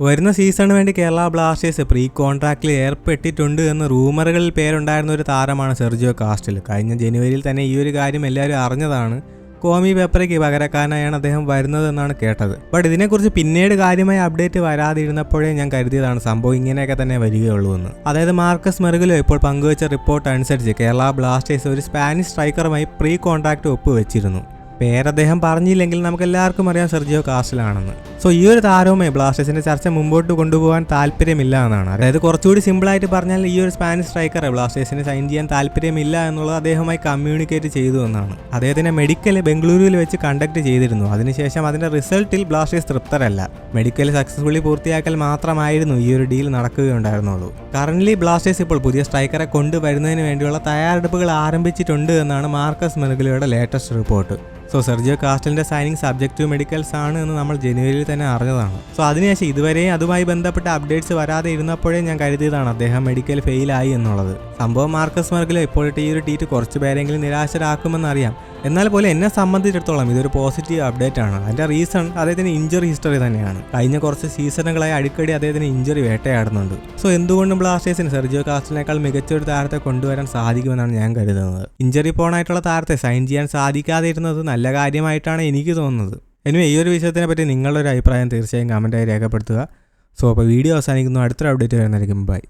വരുന്ന സീസണിന് വേണ്ടി കേരള ബ്ലാസ്റ്റേഴ്സ് പ്രീ കോൺട്രാക്റ്റിൽ ഏർപ്പെട്ടിട്ടുണ്ട് എന്ന റൂമറുകളിൽ പേരുണ്ടായിരുന്ന ഒരു താരമാണ് സെർജിയോ കാസ്റ്റൽ. കഴിഞ്ഞ ജനുവരിയിൽ തന്നെ ഈ ഒരു കാര്യം എല്ലാവരും അറിഞ്ഞതാണ്. കോമി പേപ്പറയ്ക്ക് പകരക്കാരനായാണ് അദ്ദേഹം വരുന്നതെന്നാണ് കേട്ടത്. ബട്ട് ഇതിനെക്കുറിച്ച് പിന്നീട് കാര്യമായി അപ്ഡേറ്റ് വരാതിരുന്നപ്പോഴേ ഞാൻ കരുതിയതാണ് സംഭവം ഇങ്ങനെയൊക്കെ തന്നെ വരികയുള്ളൂ എന്ന്. അതായത് മാർക്കസ് മെറുകിലോ ഇപ്പോൾ പങ്കുവച്ച റിപ്പോർട്ട് അനുസരിച്ച് കേരള ബ്ലാസ്റ്റേഴ്സ് ഒരു സ്പാനിഷ് സ്ട്രൈക്കറുമായി പ്രീ കോൺട്രാക്ട് ഒപ്പുവെച്ചിരുന്നു. പേരദ്ദേഹം പറഞ്ഞില്ലെങ്കിൽ നമുക്ക് എല്ലാവർക്കും അറിയാം സെർജിയോ കാസിലാണെന്ന്. സോ ഈ ഒരു താരവുമായി ബ്ലാസ്റ്റേഴ്സിന്റെ ചർച്ച മുമ്പോട്ട് കൊണ്ടുപോകാൻ താല്പര്യമില്ല എന്നാണ്. അതായത് കുറച്ചുകൂടി സിമ്പിളായിട്ട് പറഞ്ഞാൽ ഈ ഒരു സ്പാനിഷ് സ്ട്രൈക്കറെ ബ്ലാസ്റ്റേഴ്സിന് സൈൻ ചെയ്യാൻ താല്പര്യമില്ല എന്നുള്ളത് അദ്ദേഹമായി കമ്മ്യൂണിക്കേറ്റ് ചെയ്തു എന്നാണ്. അദ്ദേഹത്തിന്റെ മെഡിക്കൽ ബംഗളൂരുവിൽ വെച്ച് കണ്ടക്ട് ചെയ്തിരുന്നു. അതിനുശേഷം അതിന്റെ റിസൾട്ടിൽ ബ്ലാസ്റ്റേഴ്സ് തൃപ്തരല്ല. മെഡിക്കൽ സക്സസ്ഫുള്ളി പൂർത്തിയാക്കൽ മാത്രമായിരുന്നു ഈ ഒരു ഡീൽ നടക്കുകയുണ്ടായിരുന്നുള്ളൂ. കറന്റ് ബ്ലാസ്റ്റേഴ്സ് ഇപ്പോൾ പുതിയ സ്ട്രൈക്കറെ കൊണ്ടുവരുന്നതിന് വേണ്ടിയുള്ള തയ്യാറെടുപ്പുകൾ ആരംഭിച്ചിട്ടുണ്ട് എന്നാണ് മാർക്കസ് മെർഗുലയുടെ ലേറ്റസ്റ്റ് റിപ്പോർട്ട്. സോ സെർജിയോ കാസ്റ്റലിന്റെ സൈനിങ് സബ്ജക്റ്റീവ് മെഡിക്കൽസ് ആണ് എന്ന് നമ്മൾ ജനുവരിയിൽ തന്നെ അറിഞ്ഞതാണ്. സോ അതിനുശേഷം ഇതുവരെ അതുമായി ബന്ധപ്പെട്ട അപ്ഡേറ്റ്സ് വരാതെ ഇരുന്നപ്പോഴേ ഞാൻ കരുതിയതാണ് അദ്ദേഹം മെഡിക്കൽ ഫെയിലായി എന്നുള്ളത്. സംഭവം മാർക്കസ് മാർക്കിലോ ഇപ്പോഴത്തെ ഈ ഒരു ടീറ്റ് കുറച്ച് പേരെങ്കിലും നിരാശരാക്കുമെന്നറിയാം. എന്നാൽ പോലെ എന്നെ സംബന്ധിച്ചിടത്തോളം ഇതൊരു പോസിറ്റീവ് അപ്ഡേറ്റ് ആണ്. അതിന്റെ റീസൺ അദ്ദേഹത്തിന് ഇഞ്ചറി ഹിസ്റ്ററി തന്നെയാണ്. കഴിഞ്ഞ കുറച്ച് സീസണുകളായി അടിക്കടി അദ്ദേഹത്തിന് ഇഞ്ചറി വേട്ടയാടുന്നുണ്ട്. സോ എന്തുകൊണ്ടും ബ്ലാസ്റ്റേഴ്സിന് സെർജിയോ കാസ്റ്റിനേക്കാൾ മികച്ച ഒരു താരത്തെ കൊണ്ടുവരാൻ സാധിക്കുമെന്നാണ് ഞാൻ കരുതുന്നത്. ഇഞ്ചറി പോണായിട്ടുള്ള താരത്തെ സൈൻ ചെയ്യാൻ സാധിക്കാതെ ഇരുന്നത് നല്ല കാര്യമായിട്ടാണ് എനിക്ക് തോന്നുന്നത്. ഇനി ഈ ഒരു വിഷയത്തിനെ പറ്റി നിങ്ങളുടെ ഒരു അഭിപ്രായം തീർച്ചയായും കമന്റായി രേഖപ്പെടുത്തുക. സോ അപ്പോൾ വീഡിയോ അവസാനിക്കുന്നു. അടുത്തൊരു അപ്ഡേറ്റ് വരുന്നതായിരിക്കും. ബൈ